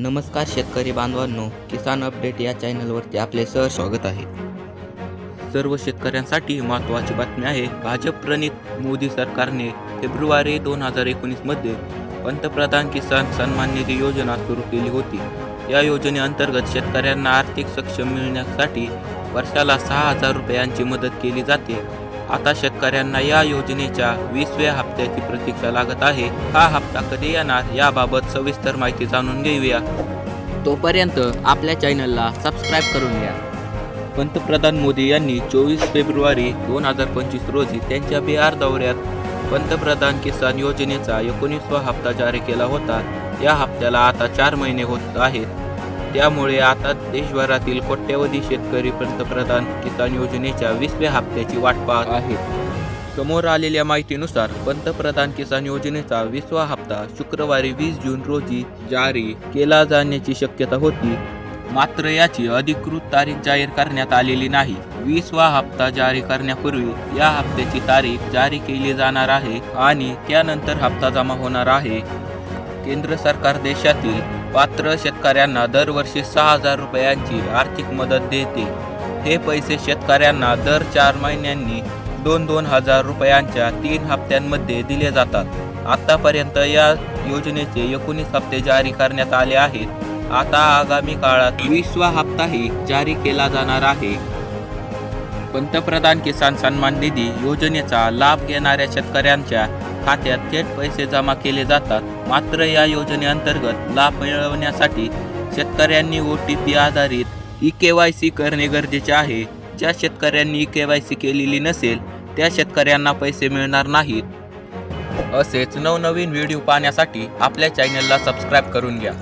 नमस्कार शेतकरी बांधवांनो किसान अपडेट या चॅनलवरती आपले सह स्वागत आहे. सर्व शेतकऱ्यांसाठी महत्त्वाची बातमी आहे भाजप प्रणित मोदी सरकारने फेब्रुवारी दोन हजार एकोणीसमध्ये पंतप्रधान किसान सन्मान निधी योजना सुरू केली होती. या योजनेअंतर्गत शेतकऱ्यांना आर्थिक सक्षम मिळण्यासाठी वर्षाला सहा हजार रुपयांची मदत केली जाते. आता शेतकऱ्यांना या योजनेच्या वीसव्या हप्त्याची प्रतीक्षा लागत आहे. हा हप्ता कधी येणार याबाबत सविस्तर माहिती जाणून घेऊया. तोपर्यंत आपल्या चॅनलला सबस्क्राईब करून घ्या. पंतप्रधान मोदी यांनी चोवीस फेब्रुवारी दोन हजार पंचवीस रोजी त्यांच्या बिहार दौऱ्यात पंतप्रधान किसान योजनेचा एकोणीसवा हप्ता जारी केला होता. या हप्त्याला आता चार महिने होत आहेत. त्यामुळे आता देशभरातील कोट्यवधी शेतकरी पंतप्रधान किसान योजनेच्या वीसव्या हप्त्याची वाट पाहत आहेत. समोर आलेल्या माहितीनुसार पंतप्रधान किसान योजनेचा वीसवा हप्ता शुक्रवारी वीस जून रोजी जारी केला जाण्याची शक्यता होती. मात्र याची अधिकृत तारीख जाहीर करण्यात आलेली नाही. वीसवा हप्ता जारी करण्यापूर्वी या हप्त्याची तारीख जारी केली जाणार आहे आणि त्यानंतर हप्ता जमा होणार आहे. केंद्र सरकार देशातील पात्र शेतकऱ्यांना दरवर्षी सहा हजार रुपयांची आर्थिक मदत देते. हे पैसे शेतकऱ्यांना दर चार महिन्यांनी दोन दोन हजार रुपयांच्या तीन हप्त्यांमध्ये दिले जातात. आतापर्यंत या योजनेचे एकोणीस हप्ते जारी करण्यात आले आहेत. आता आगामी काळात वीसवा हप्ताही जारी केला जाणार आहे. पंतप्रधान किसान सन्मान निधी योजनेचा लाभ घेणाऱ्या शेतकऱ्यांच्या खात्यात थेट पैसे जमा केले जातात. मात्र या योजनेअंतर्गत लाभ मिळवण्यासाठी शेतकऱ्यांनी ओ टी पी आधारित ई के वाय सी करणे गरजेचे आहे. ज्या शेतकऱ्यांनी ई के वाय सी केलेली नसेल त्या शेतकऱ्यांना पैसे मिळणार नाहीत. असेच नवनवीन व्हिडिओ पाहण्यासाठी आपल्या चॅनलला सबस्क्राईब करून घ्या.